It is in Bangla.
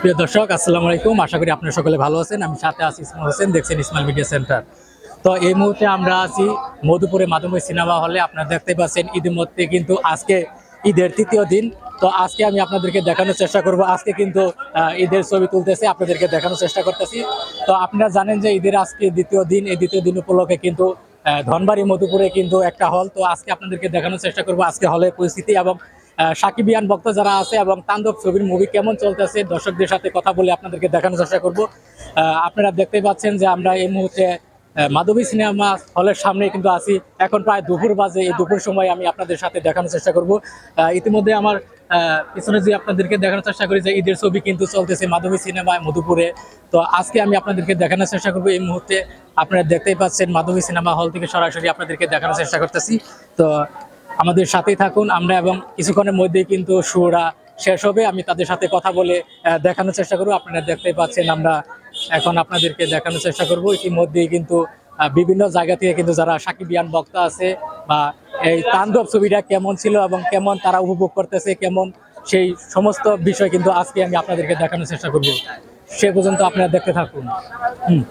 প্রিয় দর্শক, আসসালামু আলাইকুম। আশা করি আপনারা সকলে ভালো আছেন। আমি সাথে আছি ইসমাল হোসেন। দেখছেন ইসমাইল মিডিয়া সেন্টার। তো এই মুহূর্তে আমরা আছি মধুপুরে মাধবী সিনেমা হলে। আপনারা দেখতে পাচ্ছেন ইতিমধ্যে কিন্তু আজকে ঈদের তৃতীয় দিন। তো আজকে আমি আপনাদেরকে দেখানোর চেষ্টা করব। আজকে কিন্তু ঈদের ছবি তুলতেছে। আপনাদেরকে দেখানোর চেষ্টা করতেছি। তো আপনারা জানেন যে ঈদের আজকে দ্বিতীয় দিন। এই দ্বিতীয় দিন উপলক্ষে কিন্তু ধনবাড়ি মধুপুরে কিন্তু একটা হল তো আজকে আপনাদেরকে দেখানোর চেষ্টা করব। আজকে হলের পরিস্থিতি এবং সাকিবিয়ান ভক্ত যারা আছে এবং তান্দব ছবির মুভি কেমন চলতেছে, দর্শকদের সাথে কথা বলে আপনাদেরকে দেখানোর চেষ্টা করব। আপনারা দেখতে পাচ্ছেন যে আমরা এই মুহূর্তে মাধবী সিনেমা হলের সামনে কিন্তু আছি। এখন প্রায় দুপুর বাজে, এই দুপুর সময় আমি আপনাদের সাথে দেখানোর চেষ্টা করব। ইতিমধ্যে আমার পিছনে যে আপনাদেরকে দেখানোর চেষ্টা করি যে ঈদের ছবি কিন্তু চলতেছে মাধবী সিনেমায় মধুপুরে। তো আজকে আমি আপনাদেরকে দেখানোর চেষ্টা করব এই মুহূর্তে। আপনারা দেখতেই পাচ্ছেন মাধবী সিনেমা হল থেকে সরাসরি আপনাদেরকে দেখানোর চেষ্টা করতেছি। তো আমাদের সাথেই থাকুন আমরা এবং কিছুক্ষণের মধ্যেই কিন্তু সুরা শেষ হবে। আমি তাদের সাথে কথা বলে দেখানোর চেষ্টা করব। আপনারা দেখতে পাচ্ছেন আমরা এখন আপনাদেরকে দেখানোর চেষ্টা করব। ইতিমধ্যেই কিন্তু বিভিন্ন জায়গা থেকে কিন্তু যারা সাকিবিয়ান বক্তা আছে বা এই তাণ্ডব ছবিটা কেমন ছিল এবং কেমন তারা উপভোগ করতেছে, কেমন সেই সমস্ত বিষয় কিন্তু আজকে আমি আপনাদেরকে দেখানোর চেষ্টা করব। সে পর্যন্ত আপনারা দেখতে থাকুন। হুম।